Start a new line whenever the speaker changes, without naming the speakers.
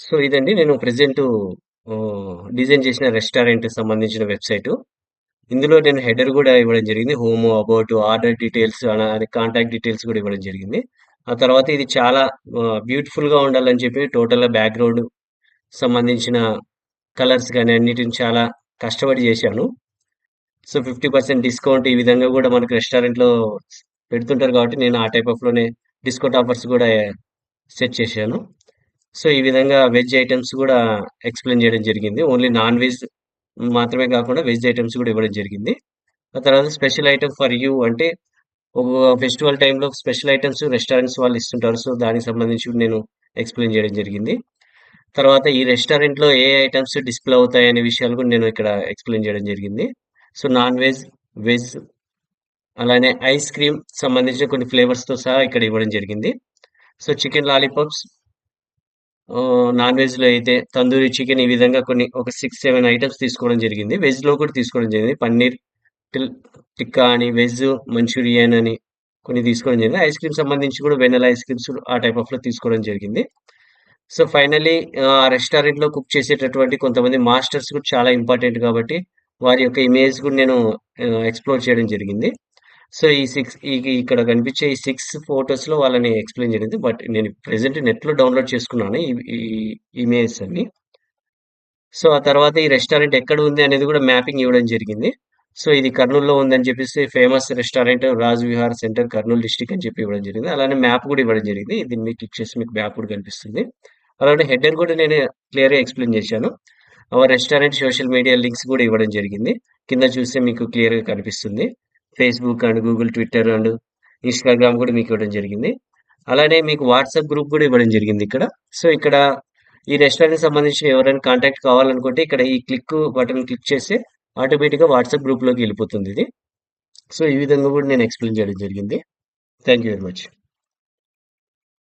So ఇదండి నేను present design చేసిన రెస్టారెంట్‌కి సంబంధించిన వెబ్‌సైటు. ఇందులో నేను హెడర్ కూడా ఇవ్వడం జరిగింది. Home, about, order details contact details కూడా ఇవ్వడం జరిగింది. ఆ తర్వాత ఇది చాలా బ్యూటిఫుల్‌గా ఉండాలని చెప్పి టోటల్‌గా బ్యాక్‌గ్రౌండ్ సంబంధించిన కలర్స్ కానీ అన్నిటిని చాలా కష్టపడి చేశాను. సో, 50% డిస్కౌంట్ ఈ విధంగా కూడా మనకు రెస్టారెంట్‌లో పెడుతుంటారు కాబట్టి నేను ఆ టైప్ ఆఫ్‌లోనే డిస్కౌంట్ ఆఫర్స్ కూడా సెట్ చేశాను. సో, ఈ విధంగా వెజ్ ఐటమ్స్ కూడా ఎక్స్‌ప్లెయిన్ చేయడం జరిగింది. ఓన్లీ నాన్ వెజ్ మాత్రమే కాకుండా వెజ్ ఐటమ్స్ కూడా ఇవ్వడం జరిగింది. ఆ తర్వాత స్పెషల్ ఐటమ్ ఫర్ యూ అంటే ఒక ఫెస్టివల్ టైంలో స్పెషల్ ఐటమ్స్ రెస్టారెంట్స్ వాళ్ళు ఇస్తుంటారు. సో, దానికి సంబంధించి నేను ఎక్స్‌ప్లెయిన్ చేయడం జరిగింది. తర్వాత ఈ రెస్టారెంట్‌లో ఏ ఐటమ్స్ డిస్‌ప్లే అవుతాయి అనే విషయాలు కూడా నేను ఇక్కడ ఎక్స్‌ప్లెయిన్ చేయడం జరిగింది. సో, నాన్ వెజ్, వెజ్ అలానే ఐస్ క్రీమ్ సంబంధించిన కొన్ని ఫ్లేవర్స్‌తో సహా ఇక్కడ ఇవ్వడం జరిగింది. సో, చికెన్ లాలీపాప్స్ నాన్ వెజ్‌లో అయితే తందూరి చికెన్ ఈ విధంగా కొన్ని ఒక సిక్స్ సెవెన్ ఐటమ్స్ తీసుకోవడం జరిగింది. వెజ్‌లో కూడా తీసుకోవడం జరిగింది. పన్నీర్ టిక్కా అని, వెజ్ మంచూరియన్ అని కొన్ని తీసుకోవడం జరిగింది. ఐస్ క్రీమ్ సంబంధించి కూడా వెనిల్లా ఐస్ క్రీమ్స్ ఆ టైప్ ఆఫ్‌లో తీసుకోవడం జరిగింది. సో, ఫైనలీ రెస్టారెంట్‌లో కుక్ చేసేటటువంటి కొంతమంది మాస్టర్స్ కూడా చాలా ఇంపార్టెంట్ కాబట్టి వారి యొక్క ఇమేజ్ కూడా నేను ఎక్స్‌ప్లోర్ చేయడం జరిగింది. సో, ఈ సిక్స్ ఈ ఇక్కడ కనిపించే ఈ సిక్స్ ఫోటోస్‌లో వాళ్ళని ఎక్స్‌ప్లెయిన్ జరిగింది. బట్ నేను ప్రెజెంట్ నెట్‌లో డౌన్‌లోడ్ చేసుకున్నాను ఈ ఈ ఇమేజెస్ అన్ని. సో, ఆ తర్వాత ఈ రెస్టారెంట్ ఎక్కడ ఉంది అనేది కూడా మ్యాపింగ్ ఇవ్వడం జరిగింది. సో, ఇది కర్నూల్‌లో ఉందని చెప్పేసి famous restaurant Raj Vihar center Kurnool district అని చెప్పి ఇవ్వడం జరిగింది. అలానే మ్యాప్ కూడా ఇవ్వడం జరిగింది. దీన్ని మీకు క్లిక్ చేసి మీకు మ్యాప్ కూడా కనిపిస్తుంది. అలానే హెడర్ కూడా నేను క్లియర్‌గా ఎక్స్‌ప్లెయిన్ చేశాను. Our restaurant social media links కూడా ఇవ్వడం జరిగింది. కింద చూస్తే మీకు క్లియర్‌గా కనిపిస్తుంది. Facebook and Google, Twitter and Instagram కూడా మీకు ఇవ్వడం జరిగింది. అలానే మీకు వాట్సాప్ గ్రూప్ కూడా ఇవ్వడం జరిగింది ఇక్కడ. సో, ఇక్కడ ఈ రెస్టారెంట్‌కి సంబంధించి ఎవరైనా కాంటాక్ట్ కావాలనుకుంటే ఇక్కడ ఈ క్లిక్ బటన్ క్లిక్ చేస్తే ఆటోమేటిక్‌గా వాట్సాప్ గ్రూప్‌లోకి వెళ్ళిపోతుంది ఇది. సో, ఈ విధంగా కూడా నేను ఎక్స్‌ప్లెయిన్ చేయడం జరిగింది. Thank you very much.